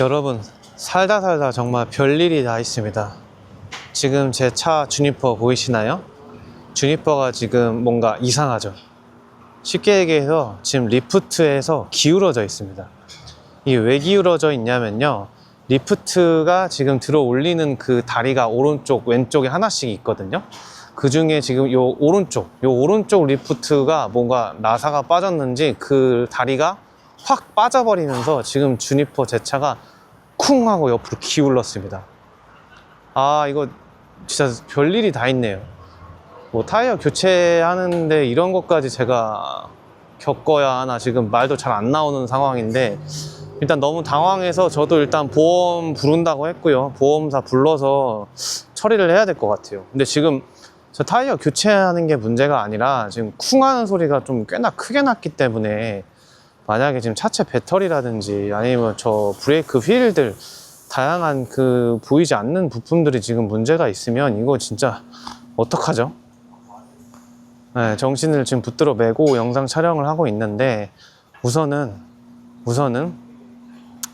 여러분 살다 살다 정말 별일이 다 있습니다. 지금 제 차 주니퍼 보이시나요? 주니퍼가 지금 뭔가 이상하죠? 쉽게 얘기해서 지금 리프트에서 기울어져 있습니다. 이게 왜 기울어져 있냐면요. 리프트가 지금 들어 올리는 그 다리가 오른쪽 왼쪽에 하나씩 있거든요. 그 중에 지금 요 오른쪽 요 오른쪽 리프트가 뭔가 나사가 빠졌는지 그 다리가 확 빠져버리면서 지금 주니퍼 제 차가 쿵 하고 옆으로 기울었습니다. 아, 이거 진짜 별일이 다 있네요. 뭐 타이어 교체하는데 이런 것까지 제가 겪어야 하나 지금 말도 잘 안 나오는 상황인데 일단 너무 당황해서 저도 일단 보험 부른다고 했고요. 보험사 불러서 처리를 해야 될 것 같아요. 근데 지금 저 타이어 교체하는 게 문제가 아니라 지금 쿵 하는 소리가 좀 꽤나 크게 났기 때문에 만약에 지금 차체 배터리라든지 아니면 저 브레이크 휠들 다양한 그 보이지 않는 부품들이 지금 문제가 있으면 이거 진짜 어떡하죠? 네, 정신을 지금 붙들어 매고 영상 촬영을 하고 있는데 우선은 우선은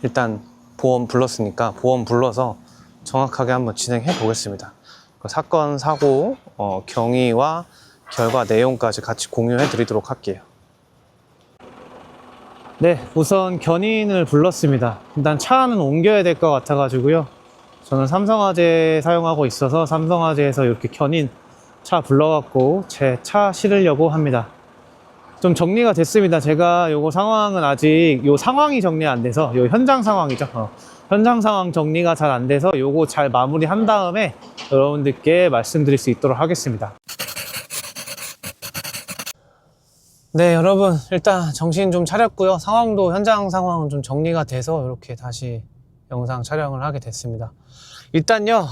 일단 보험 불렀으니까 보험 불러서 정확하게 한번 진행해 보겠습니다. 그 사건 사고 어, 경위와 결과 내용까지 같이 공유해 드리도록 할게요. 네, 우선 견인을 불렀습니다. 일단 차는 옮겨야 될 것 같아가지고요. 저는 삼성화재 사용하고 있어서 삼성화재에서 이렇게 견인 차 불러갖고 제 차 실으려고 합니다. 좀 정리가 됐습니다. 제가 요거 상황은 아직 요 상황이 정리 안 돼서 요 현장 상황이죠. 어, 현장 상황 정리가 잘 안 돼서 요거 잘 마무리한 다음에 여러분들께 말씀드릴 수 있도록 하겠습니다. 네, 여러분 일단 정신 좀 차렸고요. 상황도 현장 상황은 좀 정리가 돼서 이렇게 다시 영상 촬영을 하게 됐습니다. 일단요,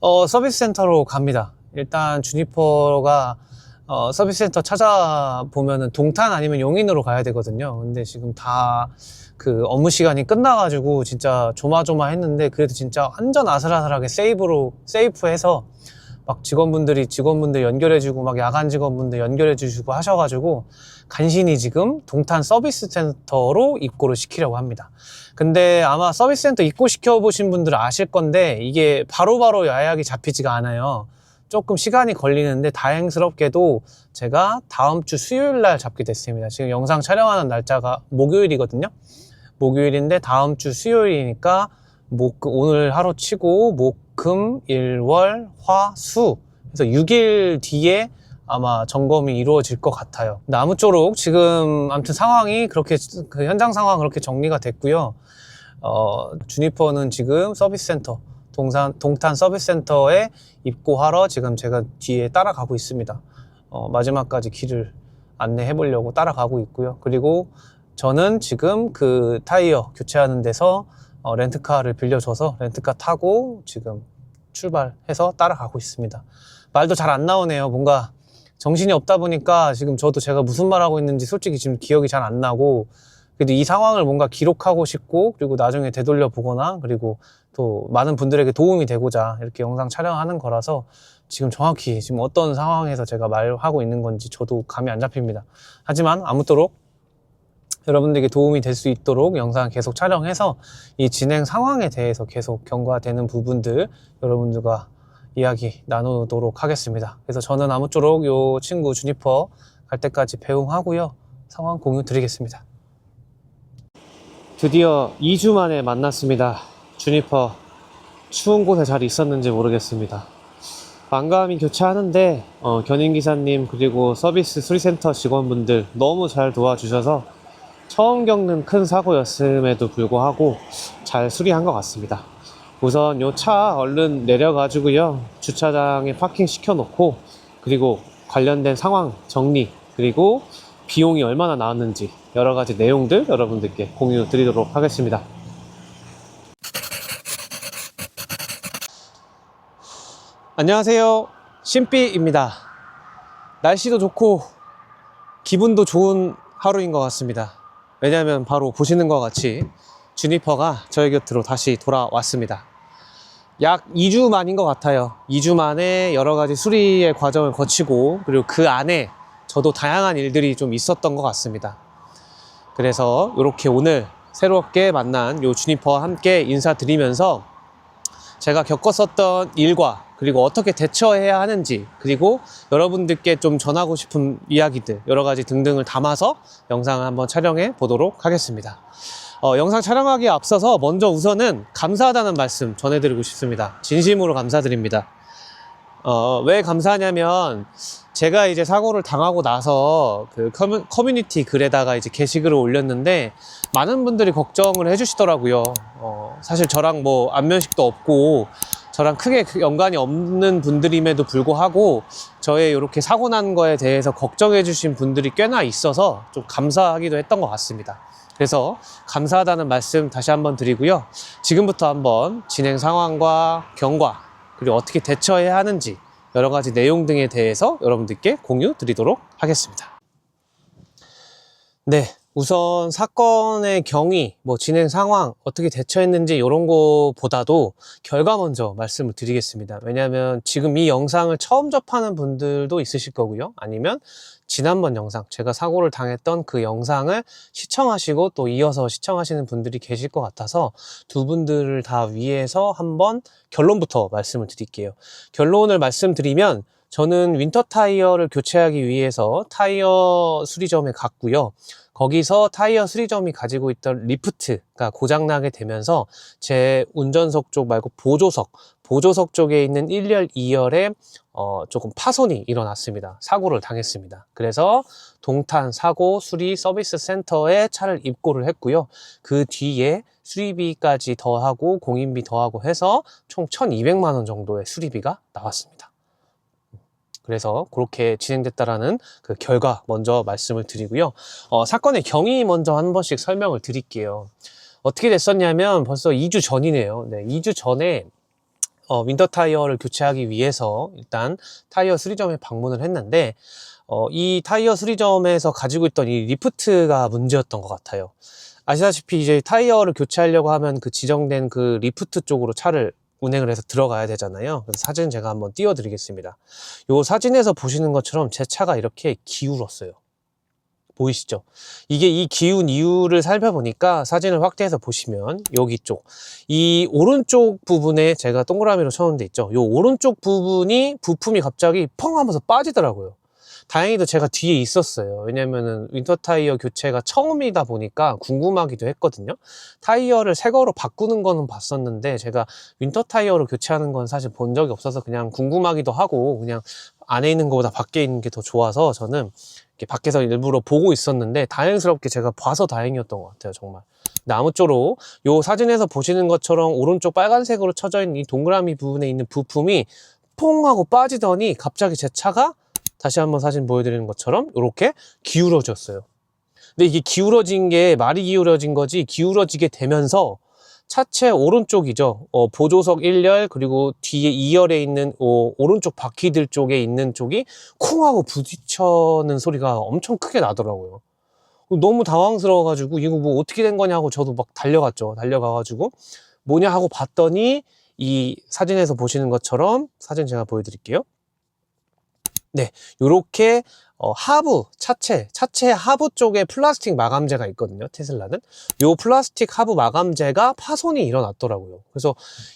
어, 서비스 센터로 갑니다. 일단 주니퍼가 어, 서비스 센터 찾아보면은 동탄 아니면 용인으로 가야 되거든요. 근데 지금 다 그 업무 시간이 끝나가지고 진짜 조마조마했는데 그래도 진짜 완전 아슬아슬하게 세이브로 세이프해서 막 직원분들이 직원분들 연결해주고 막 야간 직원분들 연결해주시고 하셔가지고 간신히 지금 동탄 서비스 센터로 입고를 시키려고 합니다. 근데 아마 서비스 센터 입고 시켜보신 분들 아실 건데 이게 바로 바로 야약이 잡히지가 않아요. 조금 시간이 걸리는데 다행스럽게도 제가 다음 주 수요일 날 잡게 됐습니다. 지금 영상 촬영하는 날짜가 목요일이거든요. 목요일인데 다음 주 수요일이니까 목 오늘 하루 치고 목, 금, 일, 월, 화, 수 그래서 6일 뒤에 아마 점검이 이루어질 것 같아요. 근데 아무쪼록 지금 아무튼 상황이 그렇게 그 현장 상황 그렇게 정리가 됐고요. 어, 주니퍼는 지금 서비스 센터 동산 동탄 서비스 센터에 입고하러 지금 제가 뒤에 따라가고 있습니다. 어, 마지막까지 길을 안내해 보려고 따라가고 있고요. 그리고 저는 지금 그 타이어 교체하는 데서 어, 렌트카를 빌려줘서 렌트카 타고 지금 출발해서 따라가고 있습니다. 말도 잘 안 나오네요. 뭔가 정신이 없다 보니까 지금 저도 제가 무슨 말 하고 있는지 솔직히 지금 기억이 잘 안 나고 그래도 이 상황을 뭔가 기록하고 싶고 그리고 나중에 되돌려 보거나 그리고 또 많은 분들에게 도움이 되고자 이렇게 영상 촬영하는 거라서 지금 정확히 지금 어떤 상황에서 제가 말하고 있는 건지 저도 감이 안 잡힙니다. 하지만 아무쪼록 여러분들에게 도움이 될 수 있도록 영상 계속 촬영해서 이 진행 상황에 대해서 계속 경과되는 부분들 여러분들과 이야기 나누도록 하겠습니다. 그래서 저는 아무쪼록 요 친구 주니퍼 갈 때까지 배웅하고요. 상황 공유 드리겠습니다. 드디어 2주 만에 만났습니다. 주니퍼 추운 곳에 잘 있었는지 모르겠습니다. 반감이 교체하는데 어, 견인기사님 그리고 서비스 수리센터 직원분들 너무 잘 도와주셔서 처음 겪는 큰 사고였음에도 불구하고 잘 수리한 것 같습니다. 우선 요 차 얼른 내려가지고요. 주차장에 파킹 시켜놓고 그리고 관련된 상황 정리 그리고 비용이 얼마나 나왔는지 여러 가지 내용들 여러분들께 공유 드리도록 하겠습니다. 안녕하세요. 신삐입니다. 날씨도 좋고 기분도 좋은 하루인 것 같습니다. 왜냐하면 바로 보시는 것 같이 주니퍼가 저희 곁으로 다시 돌아왔습니다. 약 2주 만인 것 같아요. 2주 만에 여러 가지 수리의 과정을 거치고 그리고 그 안에 저도 다양한 일들이 좀 있었던 것 같습니다. 그래서 이렇게 오늘 새롭게 만난 요 주니퍼와 함께 인사드리면서 제가 겪었었던 일과 그리고 어떻게 대처해야 하는지 그리고 여러분들께 좀 전하고 싶은 이야기들 여러 가지 등등을 담아서 영상을 한번 촬영해 보도록 하겠습니다. 어, 영상 촬영하기에 앞서서 먼저 우선은 감사하다는 말씀 전해드리고 싶습니다. 진심으로 감사드립니다. 어, 왜 감사하냐면 제가 이제 사고를 당하고 나서 그 커뮤, 커뮤니티 글에다가 이제 게시글을 올렸는데 많은 분들이 걱정을 해주시더라고요. 어, 사실 저랑 뭐 안면식도 없고 저랑 크게 그 연관이 없는 분들임에도 불구하고 저의 이렇게 사고 난 거에 대해서 걱정해 주신 분들이 꽤나 있어서 좀 감사하기도 했던 것 같습니다. 그래서 감사하다는 말씀 다시 한번 드리고요. 지금부터 한번 진행 상황과 경과 그리고 어떻게 대처해야 하는지 여러 가지 내용 등에 대해서 여러분들께 공유 드리도록 하겠습니다. 네. 우선 사건의 경위, 뭐 진행 상황, 어떻게 대처했는지 이런 거보다도 결과 먼저 말씀을 드리겠습니다. 왜냐하면 지금 이 영상을 처음 접하는 분들도 있으실 거고요. 아니면 지난번 영상, 제가 사고를 당했던 그 영상을 시청하시고 또 이어서 시청하시는 분들이 계실 것 같아서 두 분들을 다 위해서 한번 결론부터 말씀을 드릴게요. 결론을 말씀드리면 저는 윈터 타이어를 교체하기 위해서 타이어 수리점에 갔고요. 거기서 타이어 수리점이 가지고 있던 리프트가 고장나게 되면서 제 운전석 쪽 말고 보조석, 보조석 쪽에 있는 1열, 2열에 어, 조금 파손이 일어났습니다. 사고를 당했습니다. 그래서 동탄 사고 수리 서비스 센터에 차를 입고를 했고요. 그 뒤에 수리비까지 더하고 공인비 더하고 해서 총 1,200만 원 정도의 수리비가 나왔습니다. 그래서 그렇게 진행됐다라는 그 결과 먼저 말씀을 드리고요. 어, 사건의 경위 먼저 한 번씩 설명을 드릴게요. 어떻게 됐었냐면 벌써 2주 전이네요. 네, 2주 전에 어, 윈터 타이어를 교체하기 위해서 일단 타이어 수리점에 방문을 했는데 어, 이 타이어 수리점에서 가지고 있던 이 리프트가 문제였던 것 같아요. 아시다시피 이제 타이어를 교체하려고 하면 그 지정된 그 리프트 쪽으로 차를 운행을 해서 들어가야 되잖아요. 그래서 사진 제가 한번 띄워드리겠습니다. 요 사진에서 보시는 것처럼 제 차가 이렇게 기울었어요. 보이시죠? 이게 이 기운 이유를 살펴보니까 사진을 확대해서 보시면 여기 쪽, 이 오른쪽 부분에 제가 동그라미로 쳐놓은 데 있죠? 요 오른쪽 부분이 부품이 갑자기 펑 하면서 빠지더라고요. 다행히도 제가 뒤에 있었어요. 왜냐면은 윈터 타이어 교체가 처음이다 보니까 궁금하기도 했거든요. 타이어를 새 거로 바꾸는 거는 봤었는데 제가 윈터 타이어로 교체하는 건 사실 본 적이 없어서 그냥 궁금하기도 하고 그냥 안에 있는 것보다 밖에 있는 게 더 좋아서 저는 밖에서 일부러 보고 있었는데 다행스럽게 제가 봐서 다행이었던 것 같아요. 정말. 나무쪼로 요 사진에서 보시는 것처럼 오른쪽 빨간색으로 쳐져 있는 이 동그라미 부분에 있는 부품이 퐁 하고 빠지더니 갑자기 제 차가 다시 한번 사진 보여드리는 것처럼 이렇게 기울어졌어요. 근데 이게 기울어진 게 말이 기울어진 거지 기울어지게 되면서 차체 오른쪽이죠. 어, 보조석 1열 그리고 뒤에 2열에 있는 어, 오른쪽 바퀴들 쪽에 있는 쪽이 쿵 하고 부딪혀는 소리가 엄청 크게 나더라고요. 너무 당황스러워가지고 이거 뭐 어떻게 된 거냐고 저도 막 달려갔죠. 달려가가지고 뭐냐 하고 봤더니 이 사진에서 보시는 것처럼 사진 제가 보여드릴게요. 네, 요렇게 어, 하부, 차체, 차체 하부 쪽에 플라스틱 마감재가 있거든요, 테슬라는. 요 플라스틱 하부 마감재가 파손이 일어났더라고요. 그래서,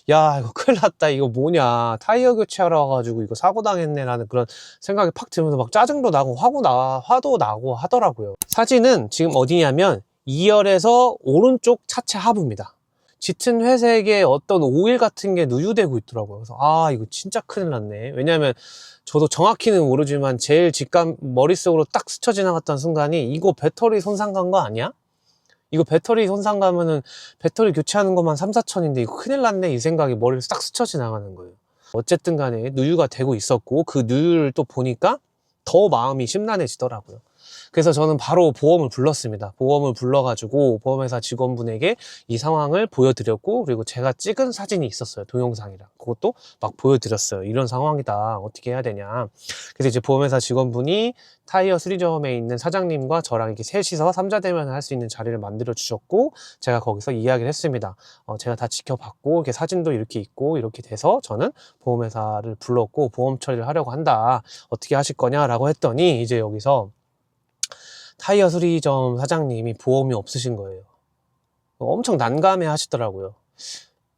야, 이거 큰일 났다. 이거 뭐냐. 타이어 교체하러 와가지고 이거 사고 당했네라는 그런 생각이 팍 들면서 막 짜증도 나고 화고 나, 화도 나고 하더라고요. 사진은 지금 어디냐면 2열에서 오른쪽 차체 하부입니다. 짙은 회색의 어떤 오일 같은 게 누유되고 있더라고요. 그래서 아 이거 진짜 큰일 났네. 왜냐하면 저도 정확히는 모르지만 제일 직감 머릿속으로 딱 스쳐 지나갔던 순간이 이거 배터리 손상 간 거 아니야? 이거 배터리 손상 가면은 배터리 교체하는 것만 3, 4천인데 이거 큰일 났네 이 생각이 머리를 딱 스쳐 지나가는 거예요. 어쨌든 간에 누유가 되고 있었고 그 누유를 또 보니까 더 마음이 심란해지더라고요. 그래서 저는 바로 보험을 불렀습니다. 보험을 불러가지고 보험회사 직원분에게 이 상황을 보여드렸고 그리고 제가 찍은 사진이 있었어요. 동영상이랑. 그것도 막 보여드렸어요. 이런 상황이다. 어떻게 해야 되냐. 그래서 이제 보험회사 직원분이 타이어 수리점에 있는 사장님과 저랑 이렇게 셋이서 삼자 대면을 할 수 있는 자리를 만들어 주셨고 제가 거기서 이야기를 했습니다. 어, 제가 다 지켜봤고 이렇게 사진도 이렇게 있고 이렇게 돼서 저는 보험회사를 불렀고 보험 처리를 하려고 한다. 어떻게 하실 거냐라고 했더니 이제 여기서 타이어 수리점 사장님이 보험이 없으신 거예요. 엄청 난감해 하시더라고요.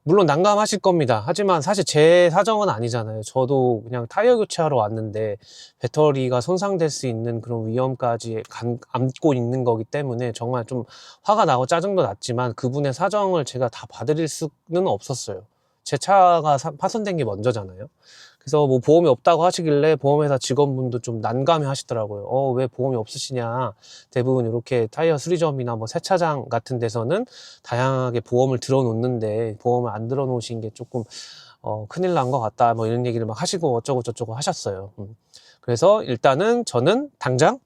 물론 난감하실 겁니다. 하지만 사실 제 사정은 아니잖아요. 저도 그냥 타이어 교체하러 왔는데 배터리가 손상될 수 있는 그런 위험까지 감- 안고 있는 거기 때문에 정말 좀 화가 나고 짜증도 났지만 그분의 사정을 제가 다 봐드릴 수는 없었어요. 제 차가 사- 파손된 게 먼저잖아요. 그래서 뭐 보험이 없다고 하시길래 보험회사 직원분도 좀 난감해 하시더라고요. 어, 왜 보험이 없으시냐. 대부분 이렇게 타이어 수리점이나 뭐 세차장 같은 데서는 다양하게 보험을 들어놓는데 보험을 안 들어놓으신 게 조금 어, 큰일 난 것 같다. 뭐 이런 얘기를 막 하시고 어쩌고 저쩌고 하셨어요. 음. 그래서 일단은 저는 당장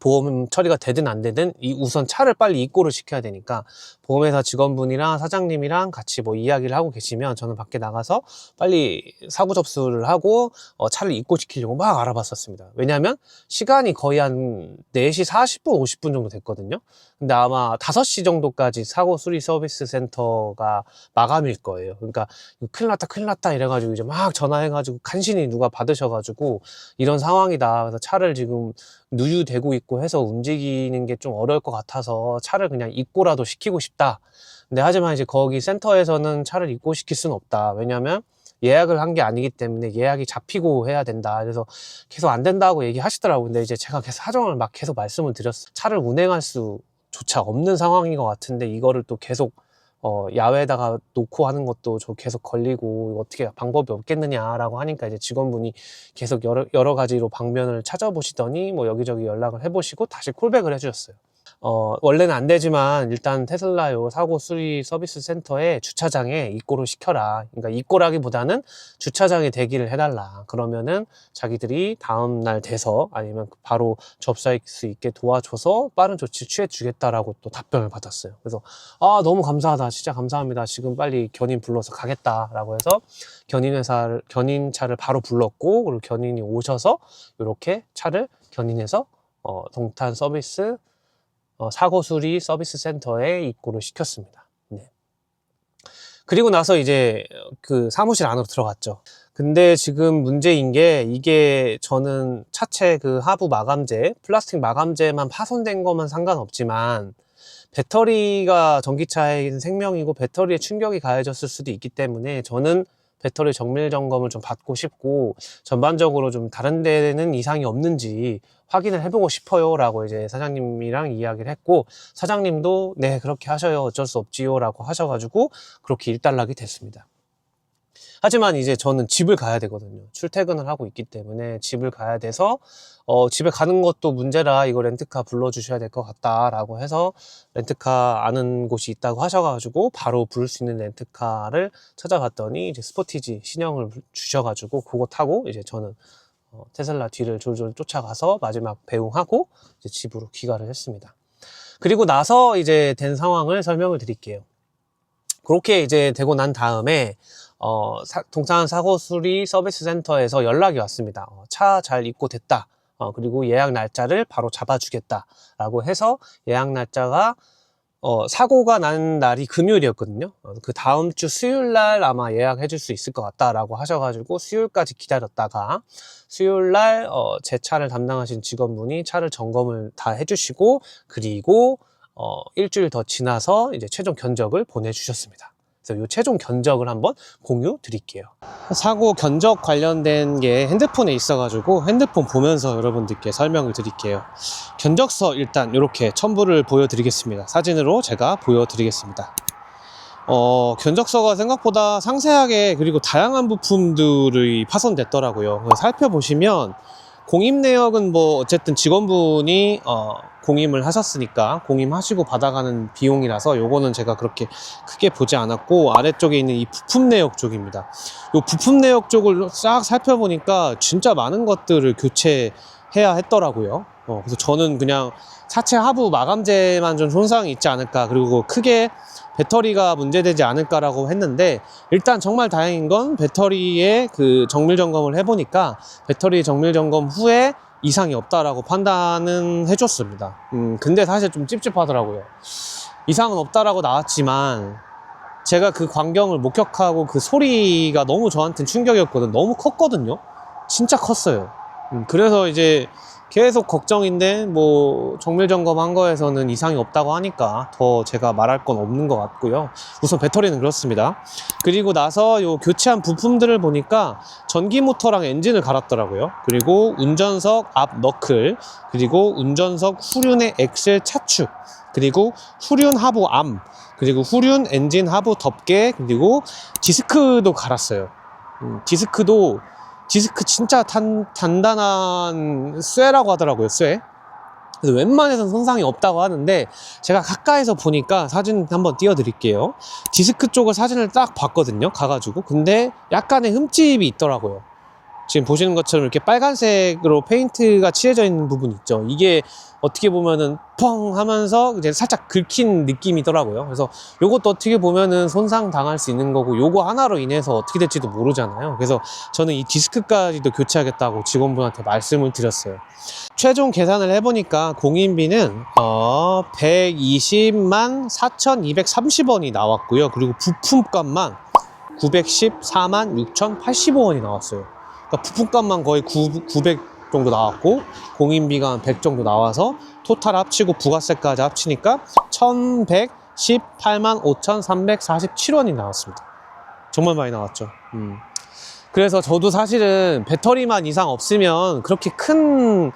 보험 처리가 되든 안 되든 이 우선 차를 빨리 입고를 시켜야 되니까 보험회사 직원분이랑 사장님이랑 같이 뭐 이야기를 하고 계시면 저는 밖에 나가서 빨리 사고 접수를 하고 어, 차를 입고시키려고 막 알아봤었습니다. 왜냐하면 시간이 거의 한 4시 40분, 50분 정도 됐거든요. 근데 아마 5시 정도까지 사고 수리 서비스 센터가 마감일 거예요. 그러니까 큰일 났다, 큰일 났다 이래가지고 이제 막 전화해가지고 간신히 누가 받으셔가지고 이런 상황이다. 그래서 차를 지금 누유되고 있고 해서 움직이는 게 좀 어려울 것 같아서 차를 그냥 입고라도 시키고 싶다. 근데 하지만 이제 거기 센터에서는 차를 입고 시킬 수는 없다. 왜냐면 예약을 한 게 아니기 때문에 예약이 잡히고 해야 된다. 그래서 계속 안 된다고 얘기하시더라고요. 근데 이제 제가 계속 사정을 막 계속 말씀을 드렸어요. 차를 운행할 수조차 없는 상황인 것 같은데 이거를 또 계속 어, 야외에다가 놓고 하는 것도 저 계속 걸리고 어떻게 방법이 없겠느냐라고 하니까 이제 직원분이 계속 여러, 여러 가지로 방면을 찾아보시더니 뭐 여기저기 연락을 해보시고 다시 콜백을 해주셨어요. 어, 원래는 안 되지만 일단 테슬라 요 사고 수리 서비스 센터에 주차장에 입고를 시켜라. 그러니까 입고라기보다는 주차장에 대기를 해달라. 그러면은 자기들이 다음 날 돼서 아니면 바로 접수할 수 있게 도와줘서 빠른 조치 취해 주겠다라고 또 답변을 받았어요. 그래서 아 너무 감사하다. 진짜 감사합니다. 지금 빨리 견인 불러서 가겠다라고 해서 견인 회사를 견인 차를 바로 불렀고 그리고 견인이 오셔서 이렇게 차를 견인해서 어, 동탄 서비스 어, 사고 수리 서비스 센터에 입고를 시켰습니다. 네. 그리고 나서 이제 그 사무실 안으로 들어갔죠. 근데 지금 문제인 게 이게 저는 차체 그 하부 마감재, 플라스틱 마감재만 파손된 것만 상관없지만 배터리가 전기차의 생명이고 배터리에 충격이 가해졌을 수도 있기 때문에 저는 배터리 정밀 점검을 좀 받고 싶고 전반적으로 좀 다른 데는 이상이 없는지 확인을 해보고 싶어요 라고 이제 사장님이랑 이야기를 했고 사장님도 네 그렇게 하셔요. 어쩔 수 없지요 라고 하셔가지고 그렇게 일단락이 됐습니다 하지만 이제 저는 집을 가야 되거든요 출퇴근을 하고 있기 때문에 집을 가야 돼서 어, 집에 가는 것도 문제라 이거 렌트카 불러주셔야 될 것 같다 라고 해서 렌트카 아는 곳이 있다고 하셔가지고 바로 부를 수 있는 렌트카를 찾아봤더니 이제 스포티지 신형을 주셔가지고 그거 타고 이제 저는 어, 테슬라 뒤를 졸졸 쫓아가서 마지막 배웅하고 이제 집으로 귀가를 했습니다. 그리고 나서 이제 된 상황을 설명을 드릴게요. 그렇게 이제 되고 난 다음에 어, 사- 동탄 사고 수리 서비스 센터에서 연락이 왔습니다. 어, 차잘 입고 됐다. 어, 그리고 예약 날짜를 바로 잡아주겠다라고 해서 예약 날짜가 어, 사고가 난 날이 금요일이었거든요. 어, 그 다음 주 수요일 날 아마 예약해 줄 수 있을 것 같다라고 하셔가지고 수요일까지 기다렸다가 수요일 날, 어, 제 차를 담당하신 직원분이 차를 점검을 다 해주시고 그리고 어, 일주일 더 지나서 이제 최종 견적을 보내주셨습니다. 이 최종 견적을 한번 공유 드릴게요. 사고 견적 관련된 게 핸드폰에 있어가지고 핸드폰 보면서 여러분들께 설명을 드릴게요. 견적서 일단 이렇게 첨부를 보여드리겠습니다. 사진으로 제가 보여드리겠습니다. 어, 견적서가 생각보다 상세하게 그리고 다양한 부품들이 파손됐더라고요. 살펴보시면 공임 내역은 뭐 어쨌든 직원분이 어, 공임을 하셨으니까 공임하시고 받아가는 비용이라서 요거는 제가 그렇게 크게 보지 않았고 아래쪽에 있는 이 부품 내역 쪽입니다. 요 부품 내역 쪽을 싹 살펴보니까 진짜 많은 것들을 교체해야 했더라고요. 어, 그래서 저는 그냥 차체 하부 마감재만 좀 손상이 있지 않을까 그리고 크게 배터리가 문제되지 않을까라고 했는데 일단 정말 다행인 건 배터리의 그 정밀 점검을 해보니까 배터리 정밀 점검 후에 이상이 없다라고 판단은 해줬습니다. 음, 근데 사실 좀 찝찝하더라고요. 이상은 없다라고 나왔지만 제가 그 광경을 목격하고 그 소리가 너무 저한테는 충격이었거든. 너무 컸거든요. 진짜 컸어요. 음, 그래서 이제 계속 걱정인데 뭐 정밀 점검한 거에서는 이상이 없다고 하니까 더 제가 말할 건 없는 것 같고요. 우선 배터리는 그렇습니다. 그리고 나서 요 교체한 부품들을 보니까 전기 모터랑 엔진을 갈았더라고요. 그리고 운전석 앞 너클, 그리고 운전석 후륜의 엑셀 차축, 그리고 후륜 하부 암, 그리고 후륜 엔진 하부 덮개, 그리고 디스크도 갈았어요. 음, 디스크도 디스크 진짜 단, 단단한 쇠라고 하더라고요, 쇠. 그래서 웬만해서는 손상이 없다고 하는데 제가 가까이서 보니까 사진 한번 띄워드릴게요. 디스크 쪽을 사진을 딱 봤거든요, 가가지고. 근데 약간의 흠집이 있더라고요. 지금 보시는 것처럼 이렇게 빨간색으로 페인트가 칠해져 있는 부분 있죠. 이게 어떻게 보면은 펑 하면서 이제 살짝 긁힌 느낌이더라고요. 그래서 요것도 어떻게 보면은 손상 당할 수 있는 거고 요거 하나로 인해서 어떻게 될지도 모르잖아요. 그래서 저는 이 디스크까지도 교체하겠다고 직원분한테 말씀을 드렸어요. 최종 계산을 해보니까 공인비는 어 120만 4,230원이 나왔고요. 그리고 부품값만 914만 6,085원이 나왔어요. 그러니까 부품값만 거의 9, 900 정도 나왔고 공인비가 한 100 정도 나와서 토탈 합치고 부가세까지 합치니까 1118만 5,347원이 나왔습니다. 정말 많이 나왔죠. 음. 그래서 저도 사실은 배터리만 이상 없으면 그렇게 큰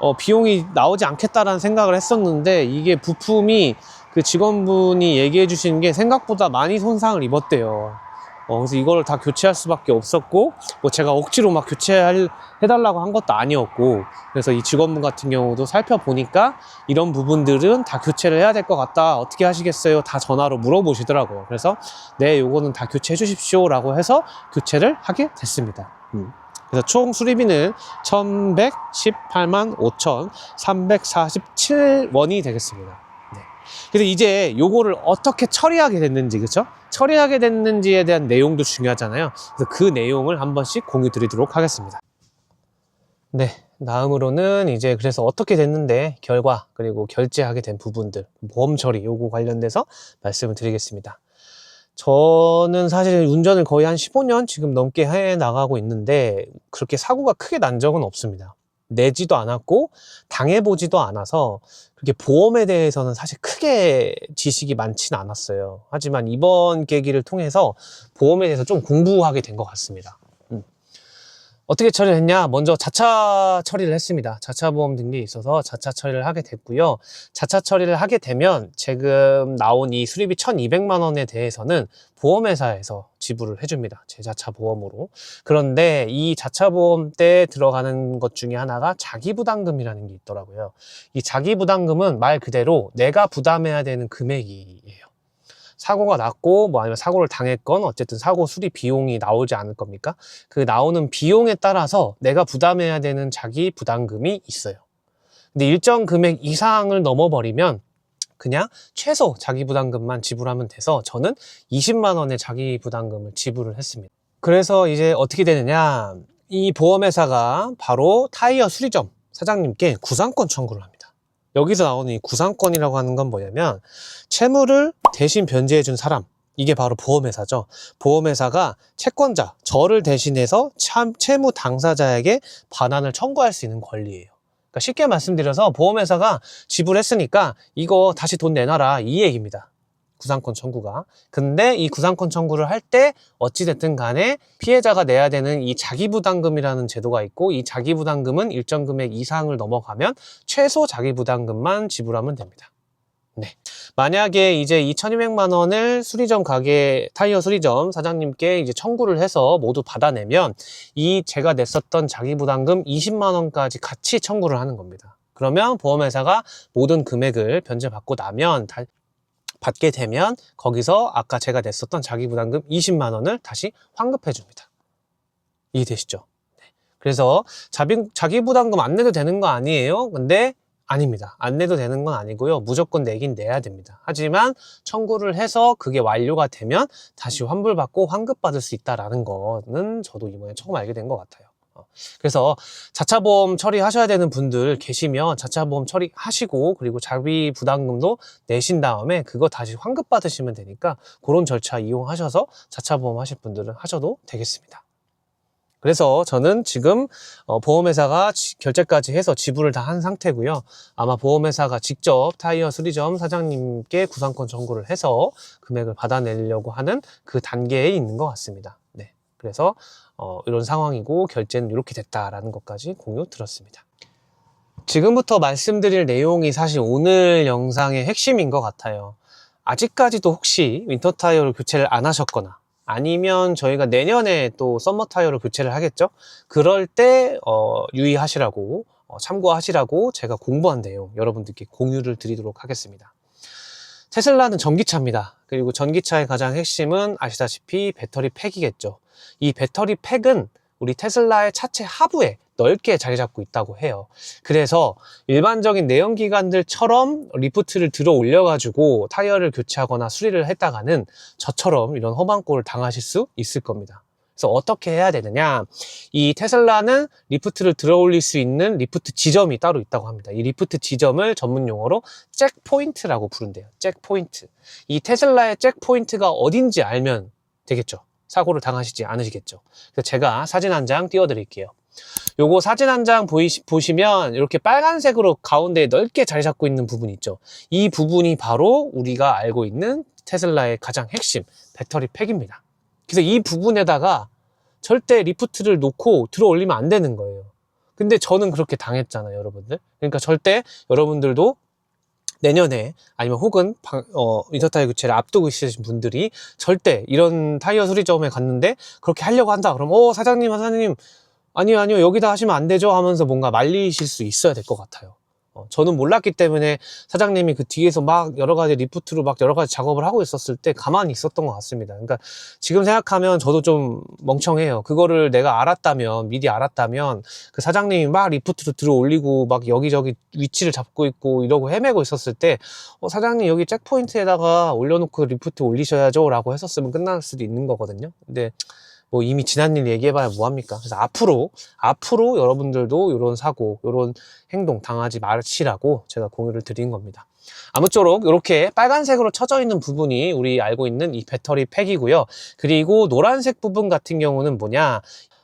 어, 비용이 나오지 않겠다라는 생각을 했었는데 이게 부품이 그 직원분이 얘기해 주시는 게 생각보다 많이 손상을 입었대요. 어, 그래서 이걸 다 교체할 수밖에 없었고, 뭐 제가 억지로 막 교체할, 해달라고 한 것도 아니었고, 그래서 이 직원분 같은 경우도 살펴보니까 이런 부분들은 다 교체를 해야 될 것 같다. 어떻게 하시겠어요? 다 전화로 물어보시더라고요. 그래서 네, 요거는 다 교체해 주십시오. 라고 해서 교체를 하게 됐습니다. 음. 그래서 총 수리비는 1118만 5,347원이 되겠습니다. 네. 그래서 이제 요거를 어떻게 처리하게 됐는지, 그쵸? 처리하게 됐는지에 대한 내용도 중요하잖아요. 그래서 그 내용을 한 번씩 공유 드리도록 하겠습니다. 네. 다음으로는 이제 그래서 어떻게 됐는데 결과 그리고 결제하게 된 부분들 보험 처리 요거 관련돼서 말씀을 드리겠습니다. 저는 사실 운전을 거의 한 15년 지금 넘게 해 나가고 있는데 그렇게 사고가 크게 난 적은 없습니다. 내지도 않았고 당해보지도 않아서 그렇게 보험에 대해서는 사실 크게 지식이 많지는 않았어요. 하지만 이번 계기를 통해서 보험에 대해서 좀 공부하게 된 것 같습니다. 음. 어떻게 처리를 했냐? 먼저 자차 처리를 했습니다. 자차 보험 등록이 있어서 자차 처리를 하게 됐고요. 자차 처리를 하게 되면 지금 나온 이 수리비 1200만 원에 대해서는 보험회사에서 지불을 해줍니다. 제 자차 보험으로. 그런데 이 자차 보험 때 들어가는 것 중에 하나가 자기부담금이라는 게 있더라고요. 이 자기부담금은 말 그대로 내가 부담해야 되는 금액이에요. 사고가 났고 뭐 아니면 사고를 당했건 어쨌든 사고 수리 비용이 나오지 않을 겁니까? 그 나오는 비용에 따라서 내가 부담해야 되는 자기 부담금이 있어요. 근데 일정 금액 이상을 넘어버리면 그냥 최소 자기 부담금만 지불하면 돼서 저는 20만 원의 자기 부담금을 지불을 했습니다. 그래서 이제 어떻게 되느냐? 이 보험회사가 바로 타이어 수리점 사장님께 구상권 청구를 합니다. 여기서 나오는 이 구상권이라고 하는 건 뭐냐면 채무를 대신 변제해 준 사람 이게 바로 보험회사죠. 보험회사가 채권자, 저를 대신해서 참, 채무 당사자에게 반환을 청구할 수 있는 권리예요. 그러니까 쉽게 말씀드려서 보험회사가 지불했으니까 이거 다시 돈 내놔라 이 얘기입니다. 구상권 청구가. 근데 이 구상권 청구를 할 때 어찌됐든 간에 피해자가 내야 되는 이 자기부담금이라는 제도가 있고 이 자기부담금은 일정 금액 이상을 넘어가면 최소 자기부담금만 지불하면 됩니다. 네. 만약에 이제 2,200만 원을 수리점 가게 타이어 수리점 사장님께 이제 청구를 해서 모두 받아내면 이 제가 냈었던 자기부담금 20만 원까지 같이 청구를 하는 겁니다. 그러면 보험회사가 모든 금액을 변제받고 나면 다, 받게 되면 거기서 아까 제가 냈었던 자기부담금 20만 원을 다시 환급해 줍니다. 이해되시죠? 네. 그래서 자비, 자기부담금 안 내도 되는 거 아니에요? 근데 아닙니다. 안 내도 되는 건 아니고요. 무조건 내긴 내야 됩니다. 하지만 청구를 해서 그게 완료가 되면 다시 환불받고 환급받을 수 있다라는 거는 저도 이번에 처음 알게 된 것 같아요. 어, 그래서 자차 보험 처리하셔야 되는 분들 계시면 자차 보험 처리하시고 그리고 자비 부담금도 내신 다음에 그거 다시 환급 받으시면 되니까 그런 절차 이용하셔서 자차 보험 하실 분들은 하셔도 되겠습니다. 그래서 저는 지금 어, 보험회사가 지- 결제까지 해서 지불을 다 한 상태고요. 아마 보험회사가 직접 타이어 수리점 사장님께 구상권 청구를 해서 금액을 받아내려고 하는 그 단계에 있는 것 같습니다. 네. 그래서 어, 이런 상황이고 결제는 이렇게 됐다라는 것까지 공유 들었습니다. 지금부터 말씀드릴 내용이 사실 오늘 영상의 핵심인 것 같아요. 아직까지도 혹시 윈터 타이어를 교체를 안 하셨거나 아니면 저희가 내년에 또 썸머 타이어를 교체를 하겠죠? 그럴 때 어, 유의하시라고 어, 참고하시라고 제가 공부한 내용 여러분들께 공유를 드리도록 하겠습니다. 테슬라는 전기차입니다. 그리고 전기차의 가장 핵심은 아시다시피 배터리 팩이겠죠. 이 배터리 팩은 우리 테슬라의 차체 하부에 넓게 자리 잡고 있다고 해요. 그래서 일반적인 내연기관들처럼 리프트를 들어 올려가지고 타이어를 교체하거나 수리를 했다가는 저처럼 이런 험한 꼴을 당하실 수 있을 겁니다. 그래서 어떻게 해야 되느냐? 이 테슬라는 리프트를 들어 올릴 수 있는 리프트 지점이 따로 있다고 합니다. 이 리프트 지점을 전문 용어로 잭 포인트라고 부른대요. 잭 포인트. 이 테슬라의 잭 포인트가 어딘지 알면 되겠죠. 사고를 당하시지 않으시겠죠. 그래서 제가 사진 한 장 띄워드릴게요. 요거 사진 한 장 보시면 이렇게 빨간색으로 가운데 넓게 자리 잡고 있는 부분 있죠. 이 부분이 바로 우리가 알고 있는 테슬라의 가장 핵심 배터리 팩입니다. 그래서 이 부분에다가 절대 리프트를 놓고 들어 올리면 안 되는 거예요. 근데 저는 그렇게 당했잖아요, 여러분들. 그러니까 절대 여러분들도 내년에 아니면 혹은 방, 어, 인터 타이어 교체를 앞두고 있으신 분들이 절대 이런 타이어 수리점에 갔는데 그렇게 하려고 한다. 그럼 어 사장님 사장님 아니요 아니요 여기다 하시면 안 되죠 하면서 뭔가 말리실 수 있어야 될 것 같아요. 어, 저는 몰랐기 때문에 사장님이 그 뒤에서 막 여러 가지 리프트로 막 여러 가지 작업을 하고 있었을 때 가만히 있었던 것 같습니다. 그러니까 지금 생각하면 저도 좀 멍청해요. 그거를 내가 알았다면, 미리 알았다면 그 사장님이 막 리프트로 들어 올리고 막 여기저기 위치를 잡고 있고 이러고 헤매고 있었을 때 어, 사장님 여기 잭포인트에다가 올려놓고 리프트 올리셔야죠 라고 했었으면 끝날 수도 있는 거거든요. 근데 뭐 이미 지난 일 얘기해봐야 뭐합니까? 그래서 앞으로, 앞으로 여러분들도 이런 사고, 이런 행동 당하지 마시라고 제가 공유를 드린 겁니다. 아무쪼록 이렇게 빨간색으로 쳐져 있는 부분이 우리 알고 있는 이 배터리 팩이고요. 그리고 노란색 부분 같은 경우는 뭐냐?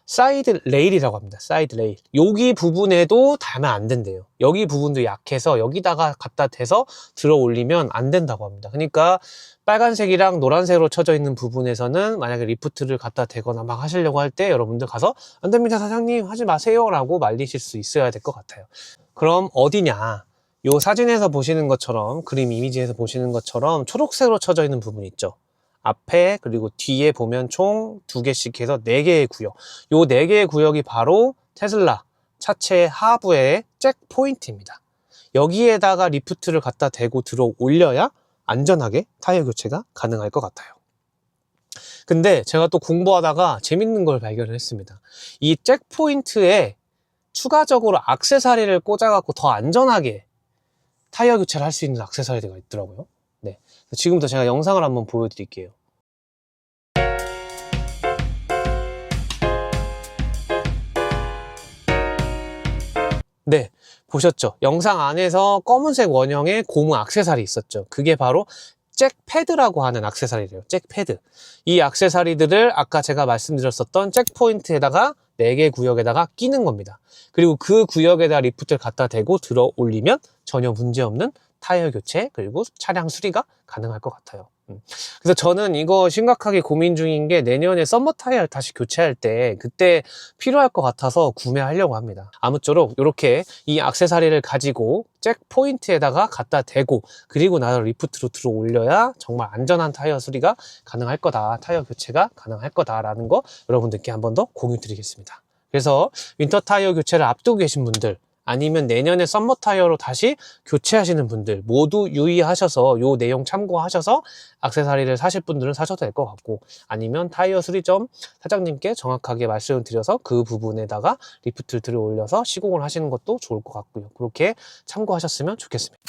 사이드 레일이라고 합니다. 사이드 레일. 여기 부분에도 닿으면 안 된대요. 여기 부분도 약해서 여기다가 갖다 대서 들어 올리면 안 된다고 합니다. 그러니까 빨간색이랑 노란색으로 쳐져 있는 부분에서는 만약에 리프트를 갖다 대거나 막 하시려고 할 때 여러분들 가서 안 됩니다 사장님 하지 마세요 라고 말리실 수 있어야 될 것 같아요. 그럼 어디냐? 요 사진에서 보시는 것처럼 그림 이미지에서 보시는 것처럼 초록색으로 쳐져 있는 부분 있죠. 앞에 그리고 뒤에 보면 총 두 개씩 해서 네 개의 구역. 요 네 개의 구역이 바로 테슬라 차체 하부의 잭 포인트입니다. 여기에다가 리프트를 갖다 대고 들어 올려야 안전하게 타이어 교체가 가능할 것 같아요. 근데 제가 또 공부하다가 재밌는 걸 발견을 했습니다. 이 잭 포인트에 추가적으로 악세사리를 꽂아갖고 더 안전하게 타이어 교체를 할 수 있는 악세사리가 있더라고요. 네. 지금부터 제가 영상을 한번 보여드릴게요. 네, 보셨죠? 영상 안에서 검은색 원형의 고무 악세사리 있었죠. 그게 바로 잭 패드라고 하는 악세사리래요. 잭 패드. 이 악세사리들을 아까 제가 말씀드렸었던 잭 포인트에다가 4개 구역에다가 끼는 겁니다. 그리고 그 구역에다 리프트를 갖다 대고 들어 올리면 전혀 문제없는 타이어 교체 그리고 차량 수리가 가능할 것 같아요. 음. 그래서 저는 이거 심각하게 고민 중인 게 내년에 썸머 타이어 다시 교체할 때 그때 필요할 것 같아서 구매하려고 합니다. 아무쪼록 이렇게 이 악세사리를 가지고 잭 포인트에다가 갖다 대고 그리고 나서 리프트로 들어 올려야 정말 안전한 타이어 수리가 가능할 거다. 타이어 교체가 가능할 거다 라는 거 여러분들께 한 번 더 공유 드리겠습니다. 그래서 윈터 타이어 교체를 앞두고 계신 분들 아니면 내년에 썸머 타이어로 다시 교체하시는 분들 모두 유의하셔서 요 내용 참고하셔서 악세사리를 사실 분들은 사셔도 될 것 같고 아니면 타이어 수리점 사장님께 정확하게 말씀을 드려서 그 부분에다가 리프트를 들어 올려서 시공을 하시는 것도 좋을 것 같고요. 그렇게 참고하셨으면 좋겠습니다.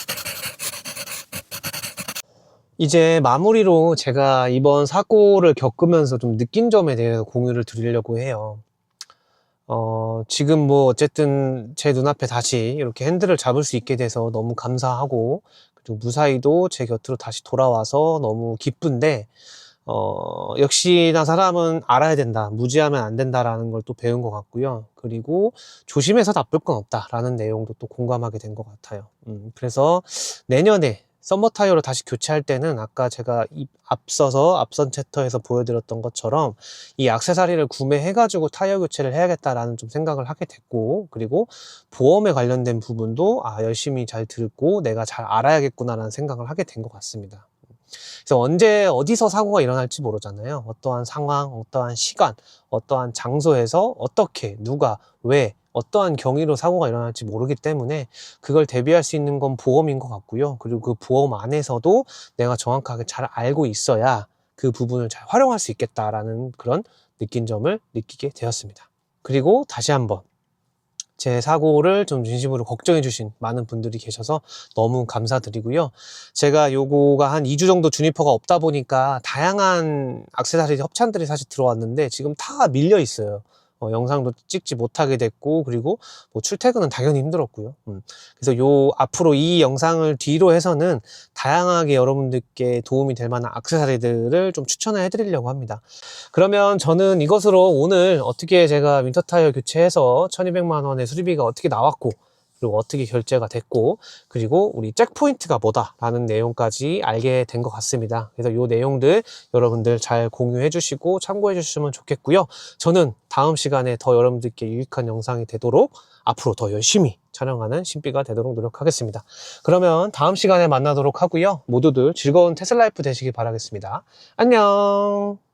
이제 마무리로 제가 이번 사고를 겪으면서 좀 느낀 점에 대해서 공유를 드리려고 해요. 어, 지금 뭐 어쨌든 제 눈앞에 다시 이렇게 핸들을 잡을 수 있게 돼서 너무 감사하고 그리고 무사히도 제 곁으로 다시 돌아와서 너무 기쁜데 어, 역시나 사람은 알아야 된다. 무지하면 안 된다라는 걸 또 배운 것 같고요. 그리고 조심해서 나쁠 건 없다라는 내용도 또 공감하게 된 것 같아요. 음, 그래서 내년에 썸머 타이어로 다시 교체할 때는 아까 제가 이- 앞서서 앞선 챕터에서 보여드렸던 것처럼 이 액세서리를 구매해가지고 타이어 교체를 해야겠다라는 좀 생각을 하게 됐고 그리고 보험에 관련된 부분도 아 열심히 잘 듣고 내가 잘 알아야겠구나라는 생각을 하게 된 것 같습니다. 그래서 언제 어디서 사고가 일어날지 모르잖아요. 어떠한 상황, 어떠한 시간, 어떠한 장소에서 어떻게 누가 왜 어떠한 경위로 사고가 일어날지 모르기 때문에 그걸 대비할 수 있는 건 보험인 것 같고요. 그리고 그 보험 안에서도 내가 정확하게 잘 알고 있어야 그 부분을 잘 활용할 수 있겠다라는 그런 느낀 점을 느끼게 되었습니다. 그리고 다시 한번 제 사고를 좀 진심으로 걱정해 주신 많은 분들이 계셔서 너무 감사드리고요. 제가 요거가 한 2주 정도 주니퍼가 없다 보니까 다양한 악세사리 협찬들이 사실 들어왔는데 지금 다 밀려 있어요. 어, 영상도 찍지 못하게 됐고 그리고 뭐 출퇴근은 당연히 힘들었고요. 음. 그래서 요 앞으로 이 영상을 뒤로 해서는 다양하게 여러분들께 도움이 될 만한 악세사리들을 좀 추천을 해드리려고 합니다. 그러면 저는 이것으로 오늘 어떻게 제가 윈터 타이어 교체해서 1200만 원의 수리비가 어떻게 나왔고 그리고 어떻게 결제가 됐고 그리고 우리 잭포인트가 뭐다라는 내용까지 알게 된 것 같습니다. 그래서 이 내용들 여러분들 잘 공유해 주시고 참고해 주시면 좋겠고요. 저는 다음 시간에 더 여러분들께 유익한 영상이 되도록 앞으로 더 열심히 촬영하는 신비가 되도록 노력하겠습니다. 그러면 다음 시간에 만나도록 하고요. 모두들 즐거운 테슬라이프 되시길 바라겠습니다. 안녕!